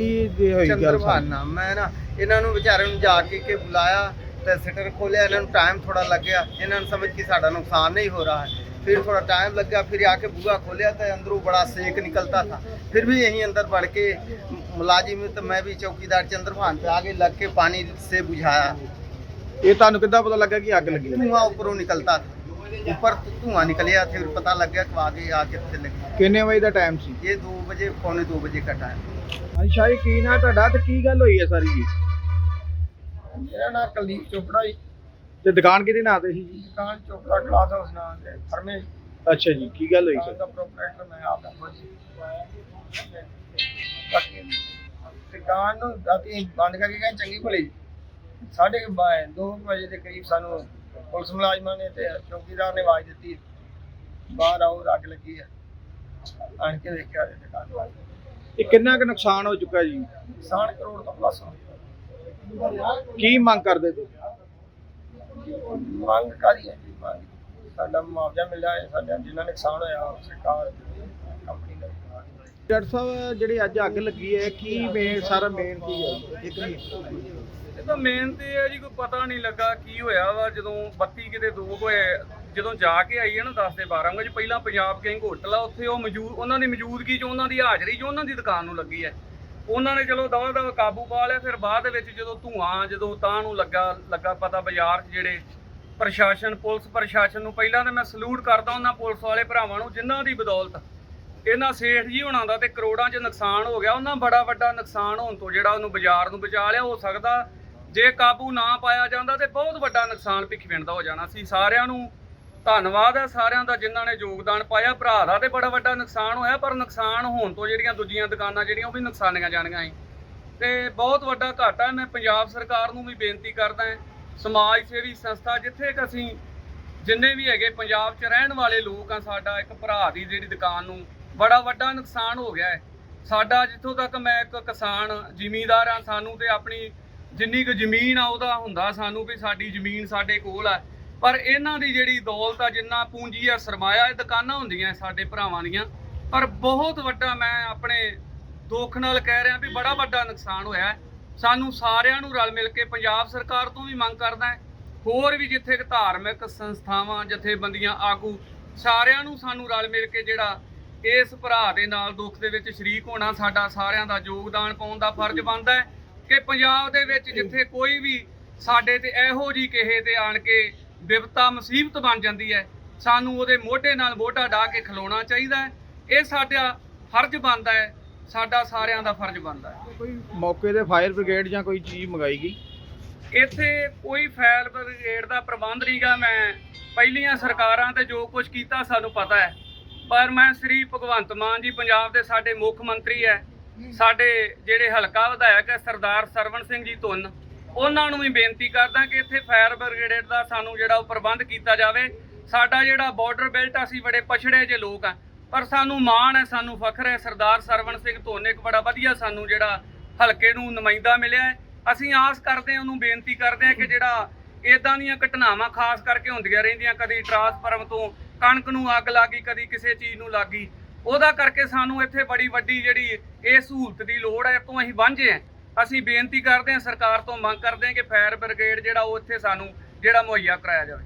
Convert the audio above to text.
ਇਹ ਹੋਈ ਗੱਲ ਸਾਰੀ। ਮੈਂ ਨਾ ਇਹਨਾਂ ਨੂੰ ਵਿਚਾਰਿਆਂ ਨੂੰ ਜਾ ਕੇ ਕੇ ਬੁਲਾਇਆ ਤੇ ਸਿਟਰ ਖੋਲਿਆ ਇਹਨਾਂ ਨੂੰ ਟਾਈਮ ਥੋੜਾ ਲੱਗਿਆ ਇਹਨਾਂ ਨੂੰ ਸਮਝ ਕੇ ਸਾਡਾ ਨੁਕਸਾਨ ਨਹੀਂ ਹੋ ਰਹਾ फिर थोड़ा टाइम लग गया फिर आके बुआ खोलिया तो अंदरों बड़ा सेक निकलता था फिर भी यहीं अंदर बढ़ के मुलाजिम तो मैं भी चौकीदार चंद्रभान पे आगे लग के पानी से बुझाया ਇਹ ਤੁਹਾਨੂੰ ਕਿੱਦਾਂ ਪਤਾ ਲੱਗਾ ਕਿ ਅੱਗ ਲੱਗੀ धुआं ऊपरों निकलता था ऊपर तो धुआं निकलिया फिर पता लग गया कि आगे आके फिर लगी ਕਿੰਨੇ ਵਜੇ ਦਾ ਟਾਈਮ ਸੀ ये दो बजे पौने दो बजे का टाइम ਹਾਂਜੀ ਸ਼ਾਹੀ ਕੀ ਨਾ ਤੁਹਾਡਾ ਤੇ ਕੀ ਗੱਲ ਹੋਈ ਹੈ ਸਾਰੀ ਜੀ ਮੇਰਾ ਨਾਮ ਕੁਲਦੀਪ ਚੋਪੜਾ ਜੀ ਤੇ ਦੁਕਾਨ ਕਿਹਦੇ ਨਾਂ ਤੇ ਸੀ? ਜੀ ਦੁਕਾਨ ਚੋਪੜਾ ਕਲਾਸ ਹਾਊਸ ਨਾਮ ਤੇ ਫਰਮੇ ਅੱਛਾ ਜੀ ਕੀ ਗੱਲ ਹੋਈ ਸਰ? ਦਾ ਪ੍ਰੋਪਰਾਈਟਰ ਮੈਂ ਆਪ ਦਾ ਦੁਕਾਨ ਨੂੰ ਰਾਤੀ ਬੰਦ ਕਰਕੇ ਗਏ ਚੰਗੀ ਭਲੀ। ਸਾਢੇ ਕੁ ਬਾ- ਦੋ ਕੁ ਵਜੇ ਦੇ ਕਰੀਬ ਸਾਨੂੰ ਪੁਲਿਸ ਮੁਲਾਜ਼ਮਾਂ ਨੇ ਤੇ ਚੌਕੀਦਾਰ ਨੇ ਆਵਾਜ਼ ਦਿੱਤੀ। ਬਾਹਰ ਆਓ ਅੱਗ ਲੱਗੀ ਹੈ ਆਣ ਕੇ ਦੇਖਿਆ ਤੇ ਦੁਕਾਨ ਬੰਦ। ਇਹ ਕਿੰਨਾ ਕੁ ਨੁਕਸਾਨ ਹੋ ਚੁੱਕਾ ਜੀ? ਨੁਕਸਾਨ ਕਰੋੜ ਤੋਂ ਪਲੱਸ ਕੀ ਮੰਗ ਕਰਦੇ ਤੁਸੀਂ? ਮੰਗ ਕਾਦੀ ਹੈ ਜੀ? ਮੰਗ। ਸਾਡਾ ਮੁਆਵਜ਼ਾ ਮਿਲਿਆ ਹੈ ਸਾਡਾ ਜਿੰਨਾ ਨੁਕਸਾਨ ਹੋਇਆ ਸਰਕਾਰ ਕੰਪਨੀ ਦਾ ਡਾਕਟਰ ਸਾਹਿਬ ਜਿਹੜੀ ਅੱਜ ਅੱਗ ਲੱਗੀ ਹੈ ਕੀ ਮੇਨ ਸਾਰਾ ਮੇਨ ਕੀ ਹੈ? ਇੱਕ ਇਹ ਤਾਂ ਮੇਨ ਤੇ ਹੈ ਜੀ ਕੋਈ ਪਤਾ ਨਹੀਂ ਲੱਗਾ ਕੀ ਹੋਇਆ ਵਾ। ਜਦੋਂ ਬੱਤੀ ਕਿਤੇ ਦੋ ਹੋਏ ਜਦੋਂ ਜਾ ਕੇ ਆਈ ਹੈ ਨਾ 10 ਤੇ 12 ਵਜੇ ਪਹਿਲਾਂ ਪੰਜਾਬ ਕਿੰਗ ਹੋਟਲ ਆ ਉੱਥੇ ਉਹ ਮੌਜੂਦ ਉਹਨਾਂ ਦੀ ਮੌਜੂਦਗੀ 'ਚ ਉਹਨਾਂ ਦੀ ਹਾਜ਼ਰੀ 'ਚ ਉਹਨਾਂ ਦੀ ਦੁਕਾਨ ਨੂੰ ਲੱਗੀ ਹੈ। ਉਹਨਾਂ ਨੇ ਚਲੋ ਦਵਾ ਦਵਾ ਕਾਬੂ ਪਾ ਲਿਆ, ਫਿਰ ਬਾਅਦ ਦੇ ਵਿੱਚ ਜਦੋਂ ਧੂਆਂ, ਜਦੋਂ ਤਾਂ ਨੂੰ ਲੱਗਾ ਲੱਗਾ ਪਤਾ ਬਾਜ਼ਾਰ 'ਚ ਜਿਹੜੇ ਪ੍ਰਸ਼ਾਸਨ, ਪੁਲਿਸ ਪ੍ਰਸ਼ਾਸਨ ਨੂੰ, ਪਹਿਲਾਂ ਤਾਂ ਮੈਂ ਸਲੂਟ ਕਰਦਾ ਉਹਨਾਂ ਪੁਲਿਸ ਵਾਲੇ ਭਰਾਵਾਂ ਨੂੰ, ਜਿਨ੍ਹਾਂ ਦੀ ਬਦੌਲਤ ਇਹਨਾਂ ਸੇਠ ਜੀ ਹੋਣਾ ਦਾ ਤੇ ਕਰੋੜਾਂ 'ਚ ਨੁਕਸਾਨ ਹੋ ਗਿਆ, ਉਹਨਾਂ ਬੜਾ ਵੱਡਾ ਨੁਕਸਾਨ ਹੋਣ ਤੋਂ ਜਿਹੜਾ ਉਹਨੂੰ ਬਾਜ਼ਾਰ ਨੂੰ ਬਚਾ ਲਿਆ, ਹੋ ਸਕਦਾ ਜੇ ਕਾਬੂ ਨਾ ਪਾਇਆ ਜਾਂਦਾ ਤੇ ਬਹੁਤ ਵੱਡਾ ਨੁਕਸਾਨ ਭਿੱਖੀਵਿੰਡ ਦਾ ਹੋ ਜਾਣਾ ਸੀ, ਸਾਰਿਆਂ ਨੂੰ ਧੰਨਵਾਦ ਹੈ ਸਾਰਿਆਂ ਦਾ ਜਿਨ੍ਹਾਂ ਨੇ ਯੋਗਦਾਨ ਪਾਇਆ। ਭਰਾ ਦਾ ਤੇ ਬੜਾ ਵੱਡਾ ਨੁਕਸਾਨ ਹੋਇਆ, ਪਰ ਨੁਕਸਾਨ ਹੋਣ ਤੋਂ ਜਿਹੜੀਆਂ ਦੂਜੀਆਂ ਦੁਕਾਨਾਂ ਜਿਹੜੀਆਂ, ਉਹ ਵੀ ਨੁਕਸਾਨੀਆਂ ਜਾਣੀਆਂ ਸੀ। ਤੇ ਬਹੁਤ ਵੱਡਾ ਘਾਟਾ ਹੈ। ਮੈਂ ਪੰਜਾਬ ਸਰਕਾਰ ਨੂੰ ਵੀ ਬੇਨਤੀ ਕਰਦਾ ਹਾਂ, ਸਮਾਜ ਸੇਵੀ ਸੰਸਥਾ, ਜਿੱਥੇ ਕਿ ਅਸੀਂ ਜਿੰਨੇ ਵੀ ਹੈਗੇ ਪੰਜਾਬ 'ਚ ਰਹਿਣ ਵਾਲੇ ਲੋਕ ਆ, ਸਾਡਾ ਇੱਕ ਭਰਾ ਦੀ ਜਿਹੜੀ ਦੁਕਾਨ ਨੂੰ ਬੜਾ ਵੱਡਾ ਨੁਕਸਾਨ ਹੋ ਗਿਆ ਹੈ। ਸਾਡਾ ਜਿੱਥੋਂ ਤੱਕ ਮੈਂ ਇੱਕ ਕਿਸਾਨ ਜ਼ਿਮੀਂਦਾਰ ਆ, ਸਾਨੂੰ ਤੇ ਆਪਣੀ ਜਿੰਨੀ ਕੁ ਜ਼ਮੀਨ ਆ, ਉਹਦਾ ਹੁੰਦਾ ਸਾਨੂੰ ਵੀ ਸਾਡੀ ਜ਼ਮੀਨ ਸਾਡੇ ਕੋਲ ਆ। ਪਰ ਇਹਨਾਂ ਦੀ ਜਿਹੜੀ ਦੌਲਤ ਆ, ਜਿੰਨਾ ਪੂੰਜੀ ਆ, ਸਰਮਾਇਆ, ਇਹ ਦੁਕਾਨਾਂ ਹੁੰਦੀਆਂ ਸਾਡੇ ਭਰਾਵਾਂ ਦੀਆਂ। ਪਰ ਬਹੁਤ ਵੱਡਾ ਮੈਂ ਆਪਣੇ ਦੁੱਖ ਨਾਲ ਕਹਿ ਰਿਹਾ ਵੀ ਬੜਾ ਵੱਡਾ ਨੁਕਸਾਨ ਹੋਇਆ ਸਾਨੂੰ ਸਾਰਿਆਂ ਨੂੰ ਰਲ ਮਿਲ ਕੇ ਪੰਜਾਬ ਸਰਕਾਰ ਤੋਂ ਵੀ ਮੰਗ ਕਰਦਾ ਹੈ। ਹੋਰ ਵੀ ਜਿੱਥੇ ਧਾਰਮਿਕ ਸੰਸਥਾਵਾਂ, ਜਥੇਬੰਦੀਆਂ, ਆਗੂ, ਸਾਰਿਆਂ ਨੂੰ ਸਾਨੂੰ ਰਲ ਮਿਲ ਕੇ ਜਿਹੜਾ ਇਸ ਭਰਾ ਦੇ ਨਾਲ ਦੁੱਖ ਦੇ ਵਿੱਚ ਸ਼ਰੀਕ ਹੋਣਾ ਸਾਡਾ ਸਾਰਿਆਂ ਦਾ ਯੋਗਦਾਨ ਪਾਉਣ ਦਾ ਫਰਜ਼ ਬਣਦਾ ਹੈ ਕਿ ਪੰਜਾਬ ਦੇ ਵਿੱਚ ਜਿੱਥੇ ਕੋਈ ਵੀ ਸਾਡੇ ਤੇ ਇਹੋ ਜੀ ਕਿਸੇ ਤੇ ਆਣ ਕੇ ਵਿਪਤਾ ਮੁਸੀਬਤ ਬਣ ਜਾਂਦੀ ਹੈ। ਸਾਨੂੰ ਉਹਦੇ ਮੋਢੇ ਨਾਲ ਮੋਢਾ ਢਾ ਕੇ ਖਲੋਣਾ ਚਾਹੀਦਾ ਹੈ। ਇਹ ਸਾਡਾ ਫਰਜ਼ ਬਣਦਾ ਹੈ। ਸਾਡਾ ਸਾਰਿਆਂ ਦਾ ਫਰਜ਼ ਬਣਦਾ ਹੈ। ਕੋਈ ਮੌਕੇ ਤੇ ਫਾਇਰ ਬ੍ਰਿਗੇਡ ਜਾਂ ਕੋਈ ਚੀਜ਼ ਮੰਗਾਈ ਗਈ ਇੱਥੇ ਕੋਈ ਫਾਇਰ ਬ੍ਰਿਗੇਡ ਦਾ ਪ੍ਰਬੰਧ ਨਹੀਂਗਾ ਮੈਂ ਪਹਿਲੀਆਂ ਸਰਕਾਰਾਂ ਤੇ ਜੋ ਕੁਝ ਕੀਤਾ ਸਾਨੂੰ ਪਤਾ ਹੈ। ਪਰ ਮੈਂ ਸ੍ਰੀ ਭਗਵੰਤ ਮਾਨ ਜੀ ਪੰਜਾਬ ਦੇ ਸਾਡੇ ਮੁੱਖ ਮੰਤਰੀ ਹੈ। ਸਾਡੇ ਜਿਹੜੇ ਹਲਕਾ ਵਿਧਾਇਕ ਹੈ ਸਰਦਾਰ ਸਰਵਣ ਸਿੰਘ ਜੀ ਧੁੰਨ। ਉਹਨਾਂ ਨੂੰ ਵੀ ਬੇਨਤੀ ਕਰਦਾ ਕਿ ਇੱਥੇ ਫਾਇਰ ਬ੍ਰਿਗੇਡ ਦਾ ਸਾਨੂੰ ਜਿਹੜਾ ਉਹ ਪ੍ਰਬੰਧ ਕੀਤਾ ਜਾਵੇ। ਸਾਡਾ ਜਿਹੜਾ ਬਾਰਡਰ ਬੈਲਟ ਆ, ਅਸੀਂ ਬੜੇ ਪਛੜੇ ਜੇ ਲੋਕ ਆ। ਪਰ ਸਾਨੂੰ ਮਾਣ ਹੈ ਸਾਨੂੰ ਫਖਰ ਹੈ। ਸਰਦਾਰ ਸਰਵਣ ਸਿੰਘ ਧੁੰਨ ਇੱਕ ਬੜਾ ਵਧੀਆ ਸਾਨੂੰ ਜਿਹੜਾ ਹਲਕੇ ਨੂੰ ਨੁਮਾਇੰਦਾ ਮਿਲਿਆ ਅਸੀਂ ਆਸ ਕਰਦੇ ਹਾਂ ਉਹਨੂੰ ਬੇਨਤੀ ਕਰਦੇ ਹਾਂ ਕਿ ਜਿਹੜਾ ਇਦਾਂ ਦੀਆਂ ਘਟਨਾਵਾਂ ਖਾਸ ਕਰਕੇ ਹੁੰਦੀਆਂ ਰਹਿੰਦੀਆਂ ਕਦੀ ਟਰਾਂਸਫਾਰਮ ਤੋਂ ਕਣਕ ਨੂੰ ਅੱਗ ਲੱਗੀ ਕਦੀ ਕਿਸੇ ਚੀਜ਼ ਨੂੰ ਲੱਗੀ ਉਹਦਾ ਕਰਕੇ ਸਾਨੂੰ ਇੱਥੇ ਬੜੀ ਵੱਡੀ ਜਿਹੜੀ ਇਹ ਸਹੂਲਤ ਦੀ ਲੋੜ ਹੈ ਤੋਂ ਅਸੀਂ ਵਾਂਝੇ ਹਾਂ। ਅਸੀਂ ਬੇਨਤੀ ਕਰਦੇ ਹਾਂ, ਸਰਕਾਰ ਤੋਂ ਮੰਗ ਕਰਦੇ ਹਾਂ ਕਿ ਫਾਇਰ ਬ੍ਰਿਗੇਡ ਜਿਹੜਾ ਉਹ ਇੱਥੇ ਸਾਨੂੰ ਜਿਹੜਾ ਮੁਹੱਈਆ ਕਰਾਇਆ ਜਾਵੇ।